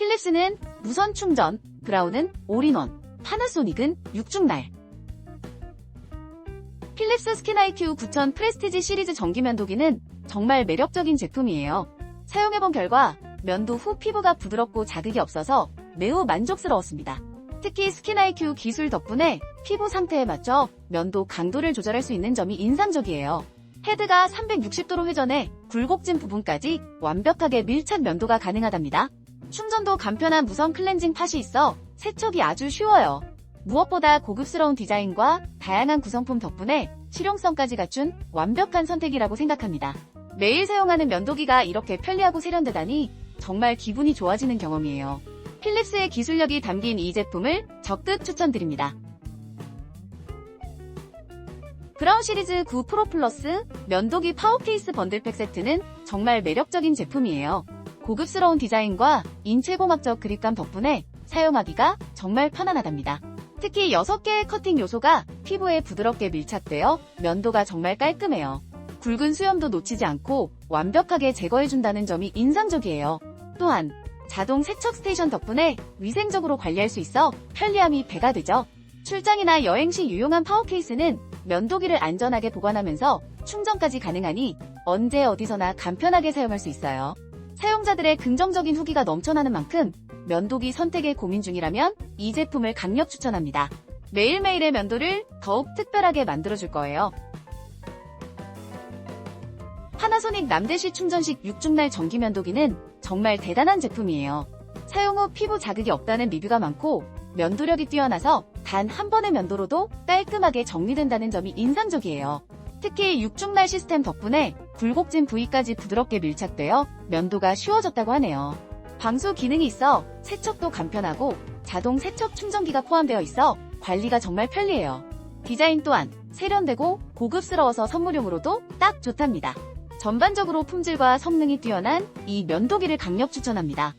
필립스는 무선 충전, 브라운은 올인원, 파나소닉은 육중날. 필립스 스킨 IQ 9000 프레스티지 시리즈 전기 면도기는 정말 매력적인 제품이에요. 사용해본 결과 면도 후 피부가 부드럽고 자극이 없어서 매우 만족스러웠습니다. 특히 스킨 IQ 기술 덕분에 피부 상태에 맞춰 면도 강도를 조절할 수 있는 점이 인상적이에요. 헤드가 360도로 회전해 굴곡진 부분까지 완벽하게 밀착 면도가 가능하답니다. 충전도 간편한 무선 클렌징 팟이 있어 세척이 아주 쉬워요. 무엇보다 고급스러운 디자인과 다양한 구성품 덕분에 실용성까지 갖춘 완벽한 선택이라고 생각합니다. 매일 사용하는 면도기가 이렇게 편리하고 세련되다니 정말 기분이 좋아지는 경험이에요. 필립스의 기술력이 담긴 이 제품을 적극 추천드립니다. 브라운 시리즈 9 프로 플러스 면도기 파워 케이스 번들팩 세트는 정말 매력적인 제품이에요. 고급스러운 디자인과 인체공학적 그립감 덕분에 사용하기가 정말 편안하답니다. 특히 6개의 커팅 요소가 피부에 부드럽게 밀착되어 면도가 정말 깔끔해요. 굵은 수염도 놓치지 않고 완벽하게 제거해준다는 점이 인상적이에요. 또한 자동 세척 스테이션 덕분에 위생적으로 관리할 수 있어 편리함이 배가 되죠. 출장이나 여행 시 유용한 파워 케이스는 면도기를 안전하게 보관하면서 충전까지 가능하니 언제 어디서나 간편하게 사용할 수 있어요. 사용자들의 긍정적인 후기가 넘쳐나는 만큼 면도기 선택에 고민 중이라면 이 제품을 강력 추천합니다. 매일매일의 면도를 더욱 특별하게 만들어줄 거예요. 파나소닉 남대시 충전식 6중날 전기 면도기는 정말 대단한 제품이에요. 사용 후 피부 자극이 없다는 리뷰가 많고 면도력이 뛰어나서 단 한 번의 면도로도 깔끔하게 정리된다는 점이 인상적이에요. 특히 6중날 시스템 덕분에 굴곡진 부위까지 부드럽게 밀착되어 면도가 쉬워졌다고 하네요. 방수 기능이 있어 세척도 간편하고 자동 세척 충전기가 포함되어 있어 관리가 정말 편리해요. 디자인 또한 세련되고 고급스러워서 선물용으로도 딱 좋답니다. 전반적으로 품질과 성능이 뛰어난 이 면도기를 강력 추천합니다.